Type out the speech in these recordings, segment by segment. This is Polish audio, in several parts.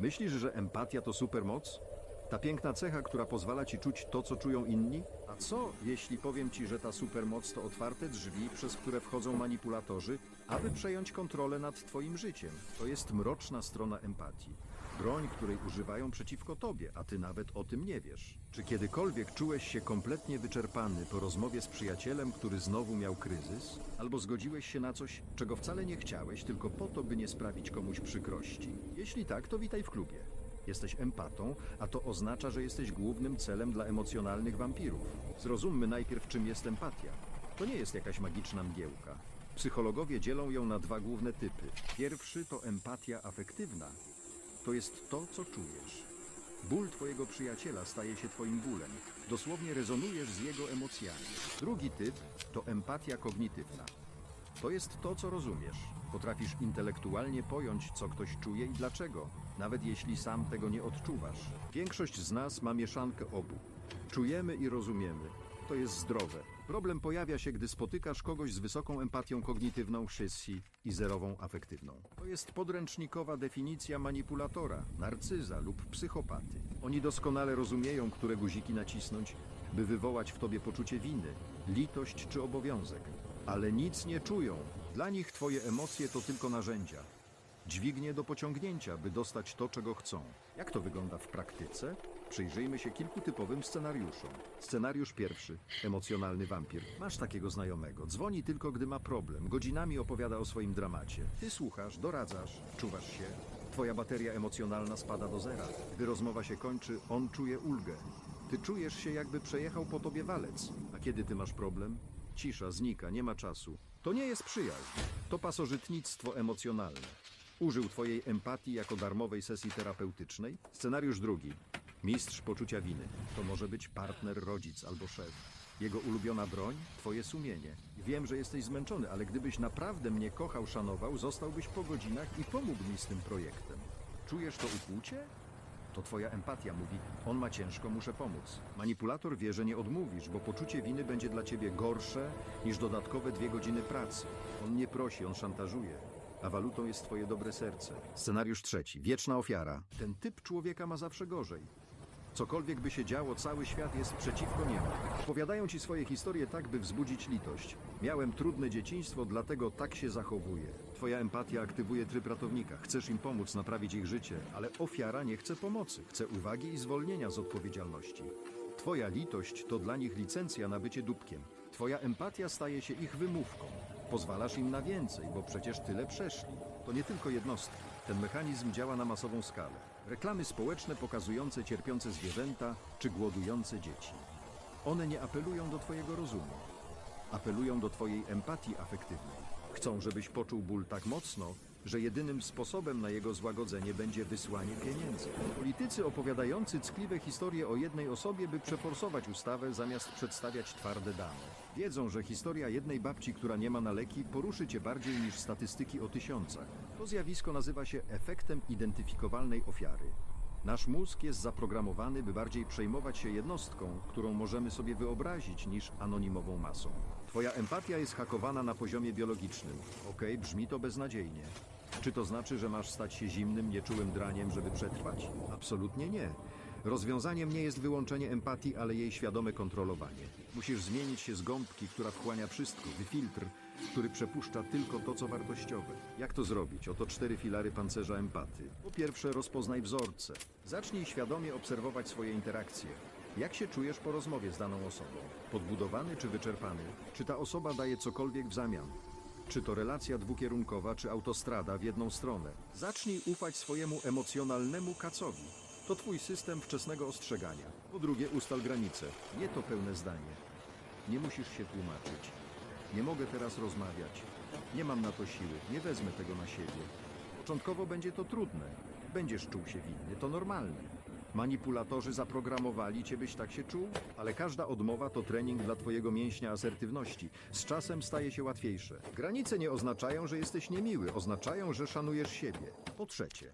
Myślisz, że empatia to supermoc? Ta piękna cecha, która pozwala ci czuć to, co czują inni? A co, jeśli powiem ci, że ta supermoc to otwarte drzwi, przez które wchodzą manipulatorzy, aby przejąć kontrolę nad twoim życiem? To jest mroczna strona empatii. Broń, której używają przeciwko tobie, a ty nawet o tym nie wiesz. Czy kiedykolwiek czułeś się kompletnie wyczerpany po rozmowie z przyjacielem, który znowu miał kryzys? Albo zgodziłeś się na coś, czego wcale nie chciałeś, tylko po to, by nie sprawić komuś przykrości? Jeśli tak, to witaj w klubie. Jesteś empatą, a to oznacza, że jesteś głównym celem dla emocjonalnych wampirów. Zrozummy najpierw, czym jest empatia. To nie jest jakaś magiczna mgiełka. Psychologowie dzielą ją na dwa główne typy. Pierwszy to empatia afektywna. To jest to, co czujesz. Ból twojego przyjaciela staje się twoim bólem. Dosłownie rezonujesz z jego emocjami. Drugi typ to empatia kognitywna. To jest to, co rozumiesz. Potrafisz intelektualnie pojąć, co ktoś czuje i dlaczego, nawet jeśli sam tego nie odczuwasz. Większość z nas ma mieszankę obu. Czujemy i rozumiemy. To jest zdrowe. Problem pojawia się, gdy spotykasz kogoś z wysoką empatią kognitywną, szyssi i zerową afektywną. To jest podręcznikowa definicja manipulatora, narcyza lub psychopaty. Oni doskonale rozumieją, które guziki nacisnąć, by wywołać w tobie poczucie winy, litość czy obowiązek. Ale nic nie czują. Dla nich twoje emocje to tylko narzędzia. Dźwignie do pociągnięcia, by dostać to, czego chcą. Jak to wygląda w praktyce? Przyjrzyjmy się kilku typowym scenariuszom. Scenariusz pierwszy. Emocjonalny wampir. Masz takiego znajomego. Dzwoni tylko, gdy ma problem. Godzinami opowiada o swoim dramacie. Ty słuchasz, doradzasz, czuwasz się. Twoja bateria emocjonalna spada do zera. Gdy rozmowa się kończy, on czuje ulgę. Ty czujesz się, jakby przejechał po tobie walec. A kiedy ty masz problem? Cisza, znika, nie ma czasu. To nie jest przyjaźń. To pasożytnictwo emocjonalne. Użył Twojej empatii jako darmowej sesji terapeutycznej? Scenariusz drugi. Mistrz poczucia winy. To może być partner, rodzic albo szef. Jego ulubiona broń? Twoje sumienie. Wiem, że jesteś zmęczony, ale gdybyś naprawdę mnie kochał, szanował, zostałbyś po godzinach i pomógł mi z tym projektem. Czujesz to ukłucie? To twoja empatia mówi, on ma ciężko, muszę pomóc. Manipulator wie, że nie odmówisz, bo poczucie winy będzie dla ciebie gorsze niż dodatkowe dwie godziny pracy. On nie prosi, on szantażuje. A walutą jest twoje dobre serce. Scenariusz trzeci. Wieczna ofiara. Ten typ człowieka ma zawsze gorzej. Cokolwiek by się działo, cały świat jest przeciwko niemu. Opowiadają ci swoje historie tak, by wzbudzić litość. Miałem trudne dzieciństwo, dlatego tak się zachowuję. Twoja empatia aktywuje tryb ratownika. Chcesz im pomóc, naprawić ich życie, ale ofiara nie chce pomocy. Chce uwagi i zwolnienia z odpowiedzialności. Twoja litość to dla nich licencja na bycie dupkiem. Twoja empatia staje się ich wymówką. Pozwalasz im na więcej, bo przecież tyle przeszli. To nie tylko jednostki. Ten mechanizm działa na masową skalę. Reklamy społeczne pokazujące cierpiące zwierzęta czy głodujące dzieci. One nie apelują do Twojego rozumu. Apelują do Twojej empatii afektywnej. Chcą, żebyś poczuł ból tak mocno, że jedynym sposobem na jego złagodzenie będzie wysłanie pieniędzy. Politycy opowiadający ckliwe historie o jednej osobie, by przeforsować ustawę zamiast przedstawiać twarde dane. Wiedzą, że historia jednej babci, która nie ma na leki, poruszy cię bardziej niż statystyki o tysiącach. To zjawisko nazywa się efektem identyfikowalnej ofiary. Nasz mózg jest zaprogramowany, by bardziej przejmować się jednostką, którą możemy sobie wyobrazić, niż anonimową masą. Twoja empatia jest hakowana na poziomie biologicznym. Okej, brzmi to beznadziejnie. Czy to znaczy, że masz stać się zimnym, nieczułym draniem, żeby przetrwać? Absolutnie nie. Rozwiązaniem nie jest wyłączenie empatii, ale jej świadome kontrolowanie. Musisz zmienić się z gąbki, która wchłania wszystko, w filtr, który przepuszcza tylko to, co wartościowe. Jak to zrobić? Oto cztery filary pancerza empaty. Po pierwsze, rozpoznaj wzorce. Zacznij świadomie obserwować swoje interakcje. Jak się czujesz po rozmowie z daną osobą? Podbudowany czy wyczerpany? Czy ta osoba daje cokolwiek w zamian? Czy to relacja dwukierunkowa, czy autostrada w jedną stronę? Zacznij ufać swojemu emocjonalnemu kacowi. To twój system wczesnego ostrzegania. Po drugie, ustal granice. Nie to pełne zdanie. Nie musisz się tłumaczyć. Nie mogę teraz rozmawiać. Nie mam na to siły. Nie wezmę tego na siebie. Początkowo będzie to trudne. Będziesz czuł się winny. To normalne. Manipulatorzy zaprogramowali cię, byś tak się czuł, ale każda odmowa to trening dla twojego mięśnia asertywności. Z czasem staje się łatwiejsze. Granice nie oznaczają, że jesteś niemiły, oznaczają, że szanujesz siebie. Po trzecie,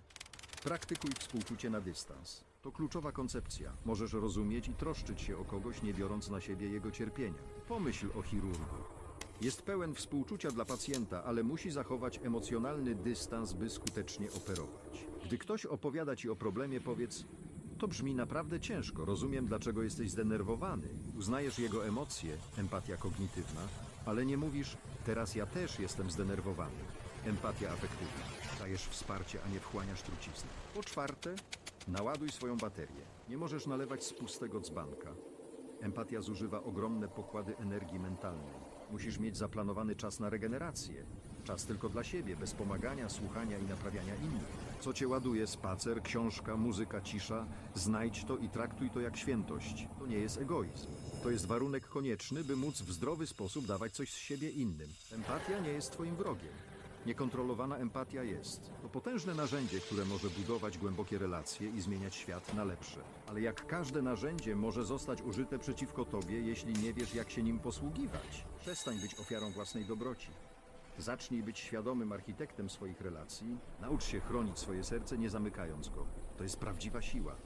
praktykuj współczucie na dystans. To kluczowa koncepcja. Możesz rozumieć i troszczyć się o kogoś, nie biorąc na siebie jego cierpienia. Pomyśl o chirurgu. Jest pełen współczucia dla pacjenta, ale musi zachować emocjonalny dystans, by skutecznie operować. Gdy ktoś opowiada ci o problemie, powiedz: To brzmi naprawdę ciężko, rozumiem, dlaczego jesteś zdenerwowany. Uznajesz jego emocje, empatia kognitywna, ale nie mówisz: Teraz ja też jestem zdenerwowany. Empatia afektywna. Dajesz wsparcie, a nie wchłaniasz trucizny. Po czwarte, naładuj swoją baterię. Nie możesz nalewać z pustego dzbanka. Empatia zużywa ogromne pokłady energii mentalnej. Musisz mieć zaplanowany czas na regenerację. Czas tylko dla siebie, bez pomagania, słuchania i naprawiania innych. Co cię ładuje? Spacer, książka, muzyka, cisza. Znajdź to i traktuj to jak świętość. To nie jest egoizm. To jest warunek konieczny, by móc w zdrowy sposób dawać coś z siebie innym. Empatia nie jest twoim wrogiem. Niekontrolowana empatia jest. To potężne narzędzie, które może budować głębokie relacje i zmieniać świat na lepsze. Ale jak każde narzędzie może zostać użyte przeciwko tobie, jeśli nie wiesz, jak się nim posługiwać. Przestań być ofiarą własnej dobroci. Zacznij być świadomym architektem swoich relacji. Naucz się chronić swoje serce, nie zamykając go. To jest prawdziwa siła.